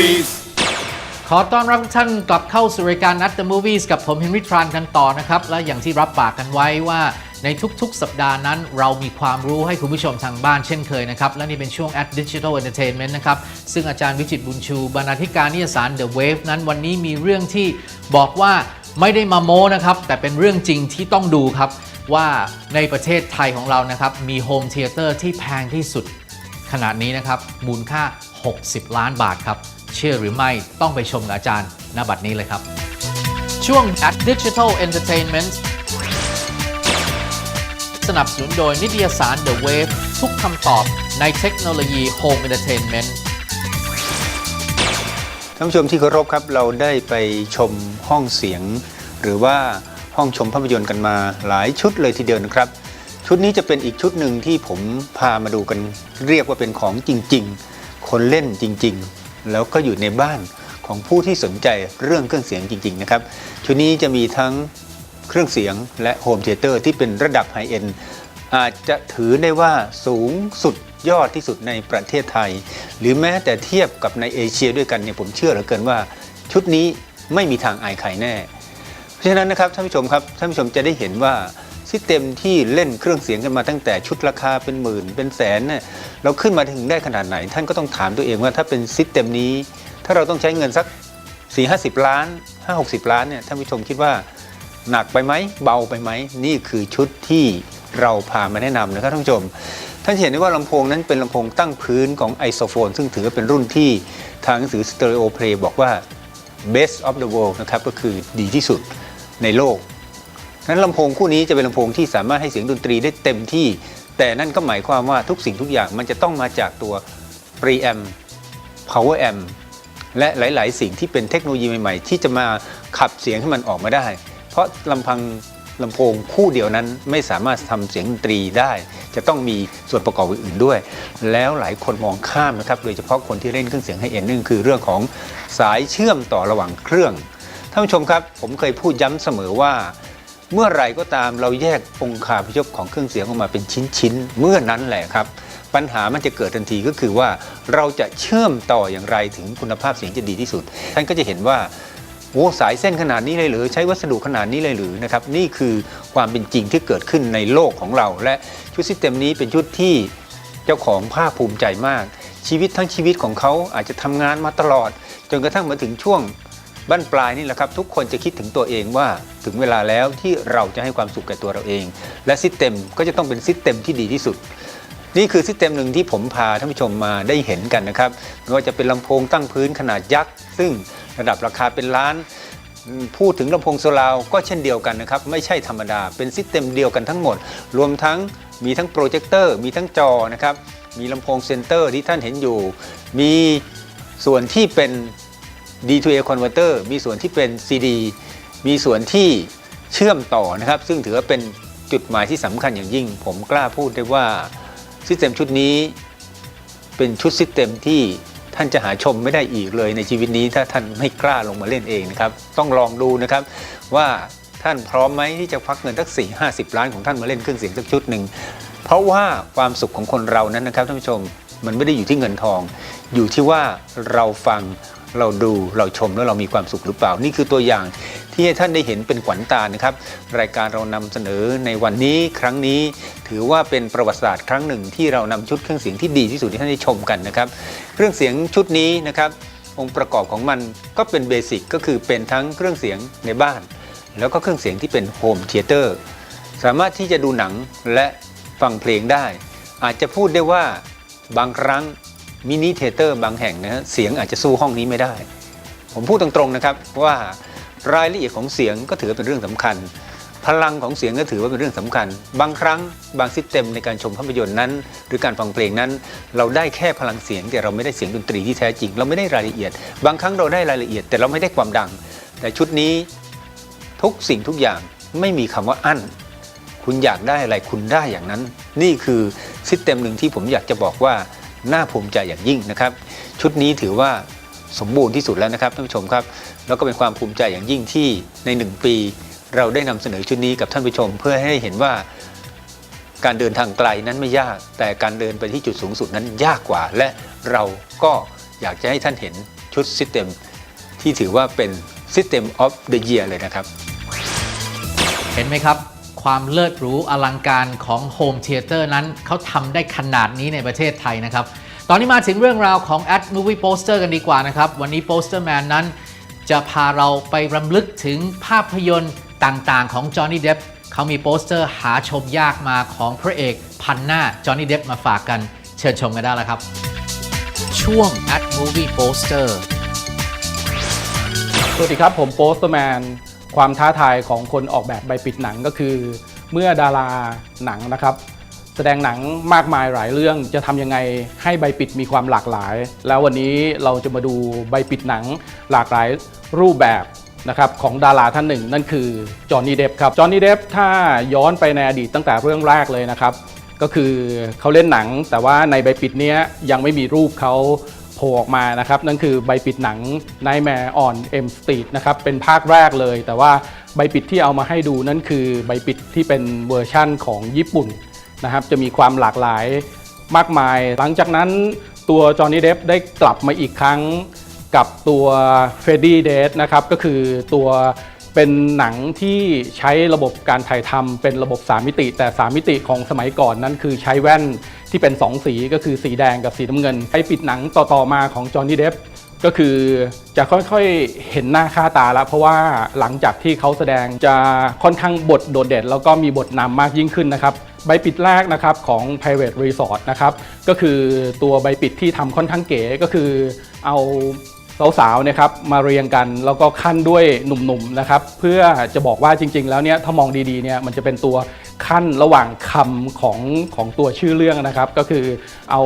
movies. ขอต้อนรับทุกท่านกลับเข้าสู่รายการ At the Movies กับผมเฮนรี่ทรานกันต่อนะครับ และอย่างที่รับปากกันไว้ว่าในทุกๆ สัปดาห์นั้น เรามีความรู้ให้คุณผู้ชมทางบ้านเช่นเคยนะครับ และนี่เป็นช่วง At Digital Entertainment นะครับ ซึ่งอาจารย์วิจิตบุญชู บรรณาธิการนิยสาร The Wave นั้นวันนี้มีเรื่องที่บอกว่าไม่ได้มาโม้นะครับ แต่เป็นเรื่องจริงที่ต้องดูครับ ว่าในประเทศไทยของเรานะครับมีโฮมเทเตอร์ที่แพงที่สุดขนาดนี้นะครับมูลค่า 60 ล้านบาทครับ เชื่อหรือไม่ต้องไปชมกับอาจารย์ณบัดนี้เลยครับ ช่วง at Digital Entertainment สนับสนุนโดยนิตยสาร The Wave ทุกคำตอบในเทคโนโลยี Home Entertainment ท่านผู้ชมที่เคารพครับเราได้ไปชมห้องเสียง หรือว่าห้องชมภาพยนตร์กันมาหลายชุดเลยทีเดียวนะครับ ชุดนี้จะเป็นอีกชุดหนึ่งที่ผมพามาดูกัน เรียกว่าเป็นของจริง ๆ คนเล่นจริง ๆ แล้วก็อยู่ในบ้านของผู้ที่สนใจเรื่องเครื่องเสียงจริง ๆ นะครับ ชุดนี้จะมีทั้งเครื่องเสียงและโฮมเทเตอร์ที่เป็นระดับไฮเอ็นอาจจะถือได้ว่าสูงสุดยอดที่สุดในประเทศไทย หรือแม้แต่เทียบกับในเอเชียด้วยกันเนี่ยผมเชื่อเหลือเกินว่า ชุดนี้ไม่มีทางอายใครแน่ เพราะฉะนั้นนะครับท่านผู้ชมครับท่านผู้ชมจะได้เห็นว่า ซิสเต็มที่เล่นเครื่องเสียงกันมาตั้งแต่ชุดราคาเป็นหมื่น เป็นแสนเนี่ยเราขึ้นมาถึงได้ขนาดไหน ท่านก็ต้องถามตัวเองว่าถ้าเป็นซิสเต็มนี้ ถ้าเราต้องใช้เงินสัก 4 5 0 ล้าน 5 60 ล้านเนี่ยท่านผู้ชมคิดว่าหนักไปไหมเบาไปไหมนี่คือชุดที่เราพามาแนะนำนะครับท่านผู้ชม ท่านเห็นได้ว่าลำโพงนั้นเป็นลำโพงตั้งพื้นของไอโซโฟนซึ่งถือว่าเป็นรุ่นที่ทางหนังสือ Stereo Play บอกว่า best of the world นะครับก็คือดีที่สุดในโลก นั้นลำโพงคู่นี้จะเป็นลำโพงที่สามารถให้เสียงดนตรีได้เต็มที่ แต่นั่นก็หมายความว่าทุกสิ่งทุกอย่างมันจะต้องมาจากตัว preamp power amp และหลาย ๆ สิ่งที่เป็นเทคโนโลยีใหม่ ๆ ที่จะมาขับเสียงให้มันออกมาได้ เพราะลำพังลำโพงคู่เดียวนั้นไม่สามารถทำเสียงดนตรีได้ จะต้องมีส่วนประกอบอื่นๆด้วย แล้วหลายคนมองข้ามนะครับ โดยเฉพาะคนที่เล่นเครื่องเสียงให้เอ็นนั่นคือเรื่องของสายเชื่อมต่อระหว่างเครื่องท่านผู้ชมครับ ผมเคยพูดย้ำเสมอว่า เมื่อไหรก็ตามเราแยกองคาพยพของเครื่องเสียงออกมาเป็นชิ้นๆ เมื่อนั้นแหละครับ ปัญหามันจะเกิดทันทีก็คือว่าเราจะเชื่อมต่ออย่างไรถึงคุณภาพเสียงจะดีที่สุด ท่านก็จะเห็นว่าโอ้สายเส้นขนาดนี้เลยหรือ ใช้วัสดุขนาดนี้เลยหรือนะครับนี่คือความเป็นจริงที่เกิดขึ้นในโลกของเรา และชุดซิสเต็มนี้เป็นชุดที่เจ้าของภาคภูมิใจมาก ชีวิตทั้งชีวิตของเขาอาจจะทำงานมาตลอด จนกระทั่งมาถึงช่วง บ้านปลายนี่แหละครับ ทุกคนจะคิดถึงตัวเองว่าถึงเวลาแล้วที่เราจะให้ความสุขแก่ตัวเราเอง และซิสเต็มก็จะต้องเป็นซิสเต็มที่ดีที่สุด นี่คือซิสเต็มหนึ่งที่ผมพาท่านผู้ชมมาได้เห็นกันนะครับไม่ว่าจะเป็นลำโพงตั้งพื้นขนาดยักษ์ ซึ่งระดับราคาเป็นล้านพูดถึงลำโพงโซลาวก็เช่นเดียวกันนะครับ ไม่ใช่ธรรมดาเป็นซิสเต็มเดียวกันทั้งหมด รวมทั้งมีทั้งโปรเจคเตอร์มีทั้งจอนะครับมีลำโพงเซนเตอร์ที่ท่านเห็นอยู่ มีส่วนที่เป็น D2A converter มีส่วนที่เป็น CD มีส่วนที่เชื่อมต่อนะครับ ซึ่งถือว่าเป็นจุดหมายที่สำคัญอย่างยิ่ง ผมกล้าพูดได้ว่าซิสเต็มชุดนี้ เป็นชุดซิสเต็มที่ท่านจะหาชมไม่ได้อีกเลยในชีวิตนี้ถ้าท่านไม่กล้าลงมาเล่นเองนะครับ ต้องลองดูนะครับว่าท่านพร้อมไหมที่จะพักเงินสักสี่ห้าสิบล้านของท่านมาเล่นเครื่องเสียงสักชุดหนึ่งเพราะว่าความสุขของคนเรานั้นนะครับท่านผู้ชมมันไม่ได้อยู่ที่เงินทอง อยู่ที่ว่าเราฟัง เราดูเราชมแล้วเรามีความสุขหรือเปล่า นี่คือตัวอย่างที่ให้ท่านได้เห็นเป็นขวัญตานะครับ รายการเรานำเสนอในวันนี้ครั้งนี้ ถือว่าเป็นประวัติศาสตร์ครั้งหนึ่งที่เรานำชุดเครื่องเสียงที่ดีที่สุดที่ท่านได้ชมกันนะครับเครื่องเสียงชุดนี้นะครับองค์ประกอบของมันก็เป็นเบสิกก็คือเป็นทั้งเครื่องเสียงในบ้าน แล้วก็เครื่องเสียงที่เป็นโฮมเทเตอร์สามารถที่จะดูหนังและฟังเพลงได้ อาจจะพูดได้ว่าบางครั้ง มินิเทเตอร์บางแห่งนะฮะเสียงอาจจะสู้ห้องนี้ไม่ได้ ผมพูดตรงๆนะครับว่ารายละเอียดของเสียงก็ถือว่าเป็นเรื่องสำคัญ พลังของเสียงก็ถือว่าเป็นเรื่องสำคัญ บางครั้งบางซิสเต็มในการชมภาพยนตร์นั้น หรือการฟังเพลงนั้น เราได้แค่พลังเสียง แต่เราไม่ได้เสียงดนตรีที่แท้จริง เราไม่ได้รายละเอียด บางครั้งเราได้รายละเอียด แต่เราไม่ได้ความดัง แต่ชุดนี้ทุกสิ่งทุกอย่างไม่มีคำว่าอั้นคุณอยากได้อะไรคุณได้อย่างนั้น นี่คือซิสเต็มหนึ่งที่ผมอยากจะบอกว่า น่าภูมิใจอย่างยิ่งนะครับ ชุดนี้ถือว่าสมบูรณ์ที่สุดแล้วนะครับท่านผู้ชมครับ แล้วก็เป็นความภูมิใจอย่างยิ่งที่ในหนึ่งปี เราได้นำเสนอชุดนี้กับท่านผู้ชม เพื่อให้เห็นว่าการเดินทางไกลนั้นไม่ยาก แต่การเดินไปที่จุดสูงสุดนั้นยากกว่า และเราก็อยากจะให้ท่านเห็นชุด System ที่ถือว่าเป็น System of the Year เลยนะครับ เห็นไหมครับ ความเลิศหรูอลังการของโฮมเทเตอร์นั้นเขาทำได้ขนาดนี้ในประเทศไทยนะครับ ตอนนี้มาถึงเรื่องราวของ Ad Movie Poster กันดีกว่านะครับ วันนี้ Poster Man นั้น จะพาเราไปรำลึกถึงภาพยนตร์ต่างๆ ของ Johnny Depp เขามีโปสเตอร์หาชมยากมาของพระเอกพันหน้า Johnny Depp มาฝากกันเชิญชมกันได้แล้วครับ ช่วง Ad Movie Poster สวัสดีครับ ผมโปสเตอร์แมน ความท้าทายของคนออกแบบใบปิดหนังก็คือ เมื่อดาราหนังนะครับ แสดงหนังมากมายหลายเรื่องจะทำยังไงให้ใบปิดมีความหลากหลาย แล้ววันนี้เราจะมาดูใบปิดหนังหลากหลายรูปแบบนะครับของดาราท่านหนึ่ง นั่นคือจอห์นนี่เดฟครับจอห์นนี่เดฟถ้าย้อนไปในอดีตตั้งแต่เรื่องแรกเลยนะครับ ก็คือเขาเล่นหนังแต่ว่าในใบปิดเนี้ยยังไม่มีรูปเขา ผล่ออกมานะครับ นั่นคือใบปิดหนัง Nightmare on M Street นะครับ เป็นภาคแรกเลย แต่ว่าใบปิดที่เอามาให้ดูนั่นคือใบปิดที่เป็นเวอร์ชั่นของญี่ปุ่นนะครับ จะมีความหลากหลายมากมาย หลังจากนั้นตัวจอห์นนี่เดฟได้กลับมาอีกครั้งกับตัวเฟรดดี้เดทนะครับ ก็คือตัวเป็นหนังที่ใช้ระบบการถ่ายทำเป็นระบบ 3 มิติ แต่ 3 มิติของสมัยก่อนนั้นคือใช้แว่น ที่เป็น 2 สีก็คือสีแดงกับสีน้ำเงินไอ้ปิดหนังต่อๆมาของจอห์นนี่เดฟก็คือจะค่อยๆเห็นหน้าค่าตาแล้ว เพราะว่าหลังจากที่เขาแสดงจะค่อนข้างบทโดดเด่นแล้วก็มีบทนำมากยิ่งขึ้นนะครับใบปิดแรกนะครับของ private resort นะครับก็คือตัวใบปิดที่ทำค่อนข้างเก๋ก็คือเอา สาวๆนี่ยครับมาเรียงกันแล้วก็ขั้นด้วยหนุ่มๆนะครับเพื่อจะบอกว่าจริง ๆ แล้วเนี่ยถ้ามองดีๆเนี่ยมันจะเป็นตัวขั้นระหว่างคำของของตัวชื่อเรื่องนะครับ ก็คือเอา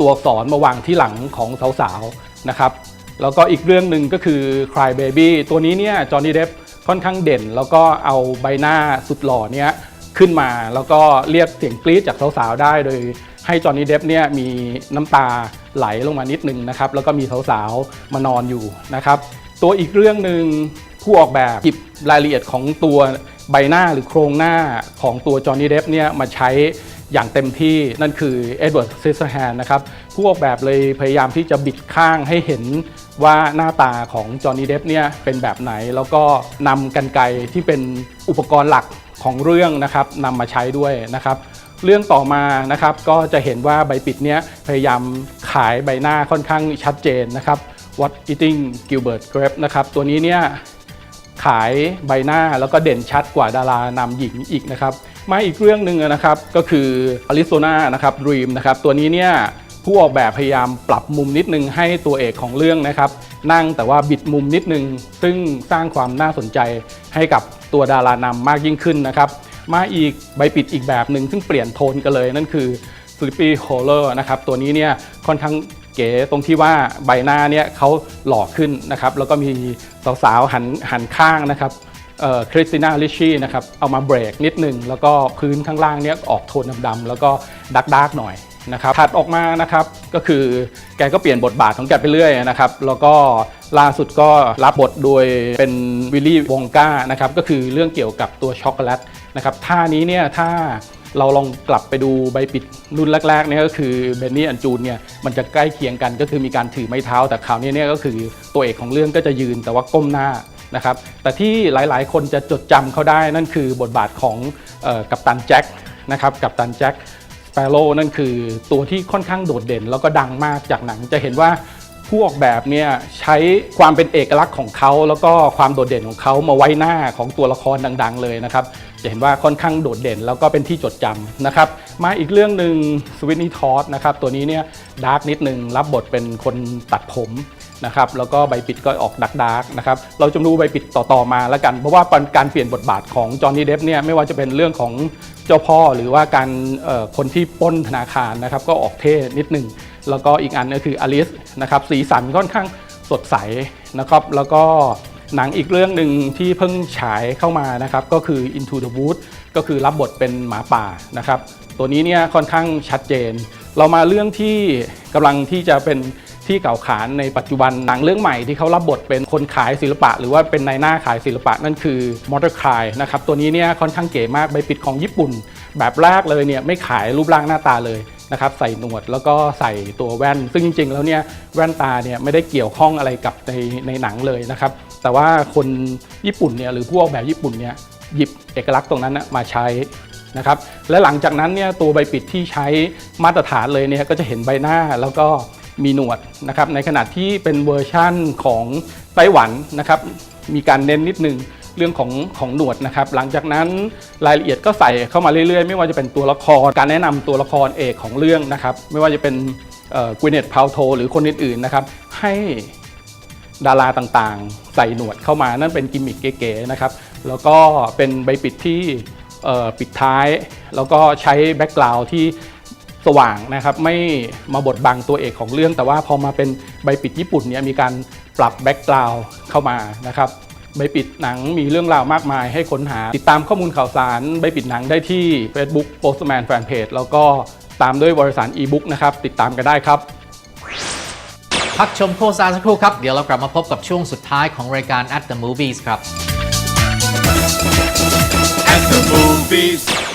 ตัวสอักษรมาวางที่หลังของสาวๆนะครับแล้วก็อีกเรื่องหนึ่งก็คือ Cry Baby ตัวนี้เนี่ยจอห์นนี่เดฟค่อนข้างเด่น แล้วก็เอาใบหน้าสุดหล่อเนี่ยขึ้นมาแล้วก็เรียกเสียงกรี๊ดจากสาวๆได้โดยให้จอห์นนี่เดฟเนี่ยมีน้ำตา ไหลลงมานิดนึงนะครับแล้วก็มีสาวๆมานอนอยู่นะครับตัวอีกเรื่องหนึ่งผู้ออกแบบหยิบรายละเอียดของตัวใบหน้าหรือโครงหน้าของตัวจอห์นนี่เดฟเนี่ยมาใช้อย่างเต็มที่นั่นคือเอ็ดเวิร์ดซิสเซอร์แฮนนะครับผู้ออกแบบเลยพยายามที่จะบิดข้างให้เห็นว่าหน้าตาของจอห์นนี่เดฟเนี่ยเป็นแบบไหน แล้วก็นำกันไกที่เป็นอุปกรณ์หลัก ของเรื่องนะครับนำมาใช้ด้วยนะครับ เรื่องต่อมานะครับก็จะเห็นว่าใบปิดเนี้ยพยายามขายใบหน้าค่อนข้างชัดเจนนะครับ What Eating Gilbert Grape นะครับตัวนี้เนี่ยขายใบหน้าแล้วก็เด่นชัดกว่าดารานำหญิงอีกนะครับมาอีกเรื่องหนึ่งนะครับก็คือ Arizona นะครับ Dream นะครับตัวนี้เนี่ยผู้ออกแบบพยายามปรับมุมนิดนึงให้ตัวเอกของเรื่องนะครับ นั่งแต่ว่าบิดมุมนิดนึง ซึ่งสร้างความน่าสนใจให้กับ ตัวดารานำมากยิ่งขึ้นนะครับมาอีกใบปิดอีกแบบหนึ่งซึ่งเปลี่ยนโทนกันเลย นั่นคือ Sleepy Hollow นะครับตัวนี้เนี่ยค่อนข้างเก๋ตรงที่ว่าใบหน้าเนี่ยเขาหล่อขึ้นนะครับแล้วก็มีสาวๆหันหันข้างนะครับคริสติน่าลิชี่นะครับเอามาเบรกนิดหนึ่งแล้วก็พื้นข้างล่างเนี่ยออกโทนดำๆแล้วก็ดักดักๆหน่อย นะครับถัดออกมานะครับก็คือแกก็เปลี่ยนบทบาทของแกไปเรื่อยนะครับแล้วก็ล่าสุดก็รับบทโดยเป็นวิลลี่วองกานะครับก็คือเรื่องเกี่ยวกับตัวช็อกโกแลตนะครับท่านี้เนี่ยถ้าเราลองกลับไปดูใบปิดรุ่นแรกๆเนี่ยก็คือเบนนี่อันจูนเนี่ยมันจะใกล้เคียงกันก็คือมีการถือไม้เท้า แต่คราวนี้เนี่ยก็คือตัวเอกของเรื่องก็จะยืนแต่ว่าก้มหน้านะครับแต่ที่หลายๆ คนจะจดจำเขาได้นั่นคือบทบาทของออกัปตันแจ็คนะครับกัปตันแจ็ค สเปโร่นั่นคือตัวที่ค่อนข้างโดดเด่น แล้วก็ดังมากจากหนังจะเห็นว่าผู้ออกแบบเนี่ยใช้ความเป็นเอกลักษณ์ของเขา แล้วก็ความโดดเด่นของเขามาไว้หน้าของตัวละครดังๆ เลยนะครับ จะเห็นว่าค่อนข้างโดดเด่น แล้วก็เป็นที่จดจำนะครับ มาอีกเรื่องหนึ่งสวิตนี่ทอสนะครับตัวนี้เนี่ยดาร์กนิดหนึ่งรับบทเป็นคนตัดผม นะครับแล้วก็ใบปิดก็ออกดักดาร์กนะครับเราจะดูใบปิดต่อๆมาแล้วกัน เพราะว่าการเปลี่ยนบทบาทของจอห์นนี่เดฟเนี่ยไม่ว่าจะเป็นเรื่องของเจ้าพ่อหรือว่าการคนที่ป้นธนาคารนะครับก็ออกเท่นิดหนึ่งแล้วก็อีกอันก็คืออลิสนะครับสีสันค่อนข้างสดใสนะครับแล้วก็หนังอีกเรื่องหนึ่งที่เพิ่งฉายเข้ามานะครับก็คือ Into the Woods ก็คือรับบทเป็นหมาป่านะครับตัวนี้เนี่ยค่อนข้างชัดเจน เรามาเรื่องที่กำลังที่จะเป็น ที่เก่าขานในปัจจุบันหนังเรื่องใหม่ที่เขารับบทเป็นคนขายศิลปะ หรือว่าเป็นนายหน้าขายศิลปะนั่นคือ m o t o r c r y นะครับตัวนี้เนี่ยค่อนข้างเก๋มากใบปิดของญี่ปุ่น แบบแรกเลยเนี่ยไม่ขายรูปร่างหน้าตาเลยนะครับใส่หนวดแล้วก็ใส่ตัวแว่น ซึ่งจริงๆแล้วเนี่ยแว่นตาเนี่ยไม่ได้เกี่ยวข้องอะไรกับในในหนังเลยนะครับแต่ว่าคนญี่ปุ่นเนี่ยหรือผู้ออกแบบญี่ปุ่นเนี่ยหยิบเอกลักษณ์ตรงนั้นนะมาใช้นะครับและหลังจากนั้นเนี่ยตัวใบปิดที่ใช้มาตรฐานเลยเนี่ยก็จะเห็นใบหน้าแล้วก็ มีหนวดนะครับในขณะที่เป็นเวอร์ชั่นของไต้หวันนะครับมีการเน้นนิดนึงเรื่องของของหนวดนะครับ หลังจากนั้นรายละเอียดก็ใส่เข้ามาเรื่อยๆ ไม่ว่าจะเป็นตัวละครการแนะนำตัวละครเอกของเรื่องนะครับ ไม่ว่าจะเป็นกวินเนตพาวโทหรือคนอื่นๆนะครับให้ดาราต่างๆ ใส่หนวดเข้ามานั่นเป็นกิมมิคเก๋ๆนะครับ แล้วก็เป็นใบปิดที่ปิดท้าย แล้วก็ใช้แบ็กกราวด์ที่ สว่างนะครับไม่มาบดบังตัวเอกของเรื่อง แต่ว่าพอมาเป็นใบปิดญี่ปุ่นเนี่ยมีการปรับแบ็กกราวด์เข้ามานะครับใบปิดหนังมีเรื่องราวมากมายให้ค้นหา ติดตามข้อมูลข่าวสารใบปิดหนังได้ที่ Facebook Postman Fanpage แล้วก็ตามด้วยวารสาร e-book นะครับติดตามกันได้ครับพักชมโฆษณาสักครู่ครับ เดี๋ยวเรากลับมาพบกับช่วงสุดท้ายของรายการ At the Movies ครับ at the movies.